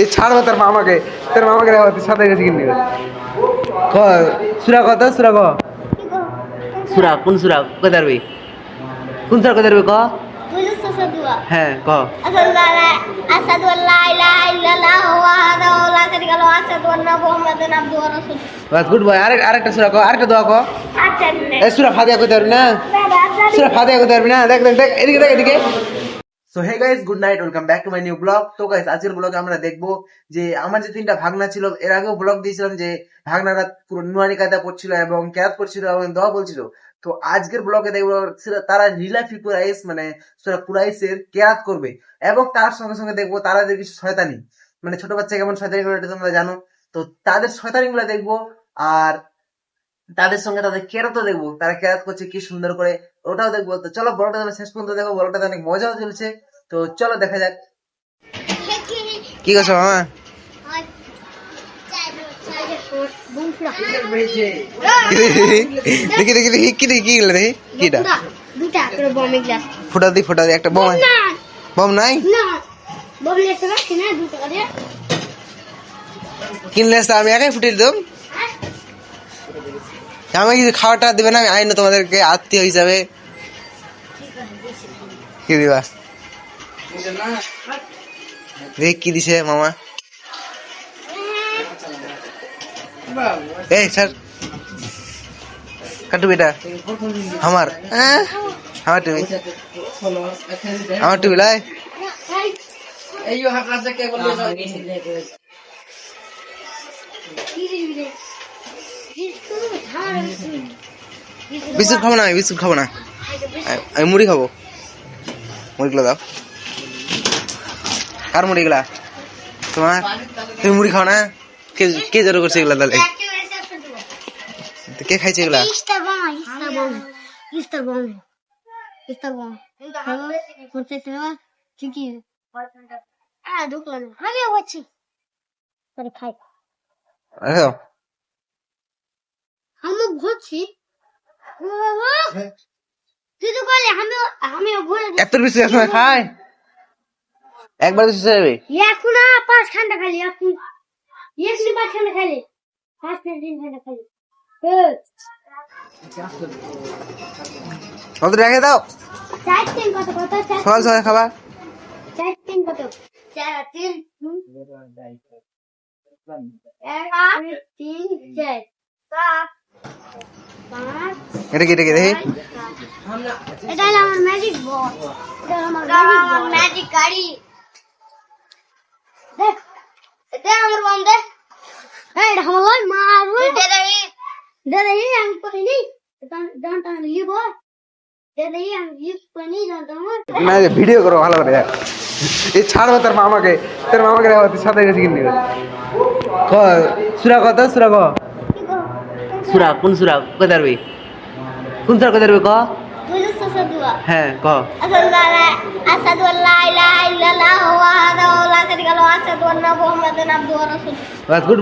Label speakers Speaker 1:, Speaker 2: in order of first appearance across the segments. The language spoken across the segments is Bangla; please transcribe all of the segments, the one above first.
Speaker 1: এই ছাড়বো তোর মামাকে তোর মামাকে দেখো সাথে গেছি কিনে ক সুরা কত সুরা ক? সুরা কোন সুরা? কই দাঁড়বি কোন সুরা কই দাঁড়বি ক. হ্যাঁ ক. বাস গুড বয়। আরেক আরেকটা সুরা ক আরেকটা দোয়া ক। এই সুরা ফাতিহা কই দাঁড়বি না? সুরা ফাতিহা কই দাঁড়বি না? দেখ দেখ দেখ এদিকে দেখ এদিকে। So hey guys good night welcome back to my new blog তো গাইস আজকের ব্লগে আমরা দেখব যে আমার যে তিনটা ভাগনা ছিল, এর আগেও ব্লগ দিয়েছিলাম যে ভাগনারা পুরো নুয়ানি কায়দা পড়ছিল এবং ক্যারাত করছিল এবং দোয়া বলছিল। তো, আজকের ব্লগে দেখব তারা নীলাফি কুরাইশ মানে সুরা কুরাইশের কেয়াত করবে এবং তার সঙ্গে সঙ্গে দেখব তারা দেখবি শয়তানি। মানে ছোট বাচ্চা কেমন শয়তানি করে তোমরা জানো। তো, তাদের শয়তানি গুলো দেখব আর তাদের সঙ্গে তাদের কেরাতও দেখব? তারা কেরাত করছে কি সুন্দর করে ওটাও দেখব। তো চলো বড়টা তুমি শেষ পর্যন্ত দেখো বড়টাতে অনেক মজাও চলছে। তো চলো দেখা যাক। কি করছ মামা? দেখি দেখি দেখি কি দেখি কি গেলে দেখি? কিটা? ফুটা দি ফুটা দি একটা বোম। বোম নাই? কিনলে আমি একাই ফুটিয়ে দিতাম। আমাকে কিছু খাওয়াটা দেবে না আমি আইন তোমাদেরকে আত্মীয় হিসাবে কি দিবা? দেখি কি দিছে মামা। এই স্যার। কাটু বেটা আমার। হ্যাঁ? আমার টুবি আমার টুবি লাই।
Speaker 2: কি দিবি রে
Speaker 1: বিস্কুট খাব না আমি বিস্কুট খাব না আমি- আমি মুড়ি খাব মুড়িগুলো দাও কার মুড়িগুলা তোমার তুমি মুড়ি খাও না কে কে জোর করছে এগুলা তাহলে তো কে খাইছে এগুলা
Speaker 2: Easter bomb,
Speaker 1: রাখো।
Speaker 2: আমি ঘুরছি তুই তো বলে আমি আমি ঘুরে
Speaker 1: এত বেশি সময় খায় একবার হয়ে যাবে।
Speaker 2: এখন পাঁচ ঘণ্টা খালি এখন এসি পাঁচ ঘণ্টা খালি। পাঁচ না তিন ঘণ্টা খালি।
Speaker 1: কত রেখে দাও।
Speaker 2: চার তিন কত কত চার
Speaker 1: সকাল সকাল খাবা
Speaker 2: চার তিন চার
Speaker 1: এটা কি এটা কি দেখি।
Speaker 2: এটা হলো আমার ম্যাজিক বল এটা হলো আমার ম্যাজিক গাড়ি। দেখ এটা আমার বম দে এই এটা আমার মারু দে দেই দে দেই আমি করে নি দান টান লিব দে দেই আমি ইউজ করে নি দান টান
Speaker 1: না ভিডিও করো ভালো করে এই ছাড়বো তোর মামাকে। তোর মামাকে সাথে গেছি কিনে ক সুরা কত সুরা ক? সুরা, কোন সুরা? কই দাঁড়বি কোন সুরা কই দাঁড়বি ক. হ্যাঁ ক।
Speaker 2: an la ilaha illallah wa hadahu la syarika lahu asadu anna muhammadan abduhu wa rasuluh.
Speaker 1: বাস গুড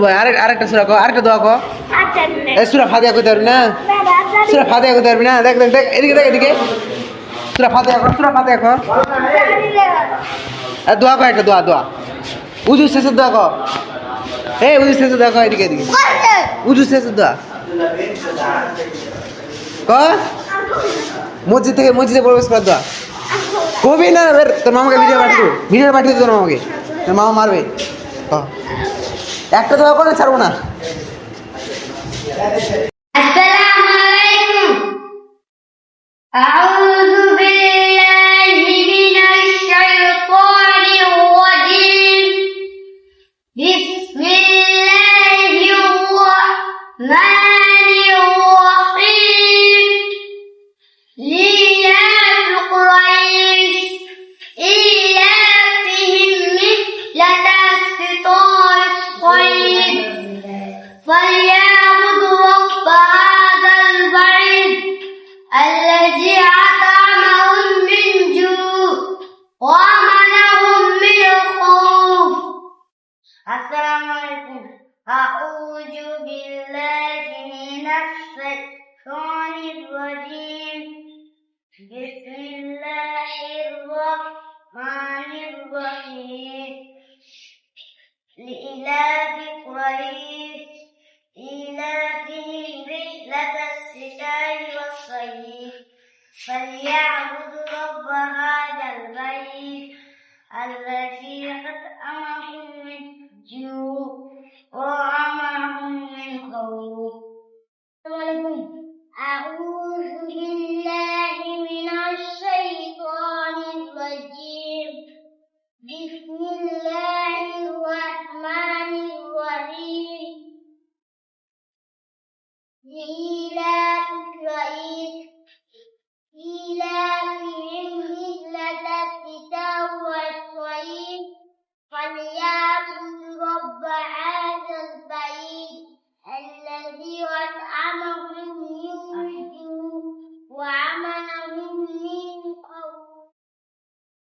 Speaker 1: না? সুরা ফাতিহা কই দাঁড়বি না? দেখ দেখ দেখ, এদিকে দেখ, এদিকে। সুরা ফাতিহা কর সুরা ফাতিহা কর আর দোয়া কর একটা দোয়া দোয়া। উজু শেষের দোয়া ক। এই উজু শেষের দোয়া ক, এদিকে এদিকে। উজু শেষের দোয়া। ক? মসজিদ থেকে মসজিদে প্রবেশ করার দোয়া। কবি না তোর মামাকে ভিডিও পাঠিয়ে ভিডিও পাঠিয়ে তোর মামাকে। তোর মামা মারবে। একটা দোয়া করে ছাড়বো না।
Speaker 2: Assalamualaikum. A'udzu بسم الله الرحمن الرحيم لإلاف قريش إيلافهم رحلة الشتاء والصيف فليعبدوا رب هذا البيت الذي أطعمهم من جوع وآمنهم من خوف أعوذ بالله 你呢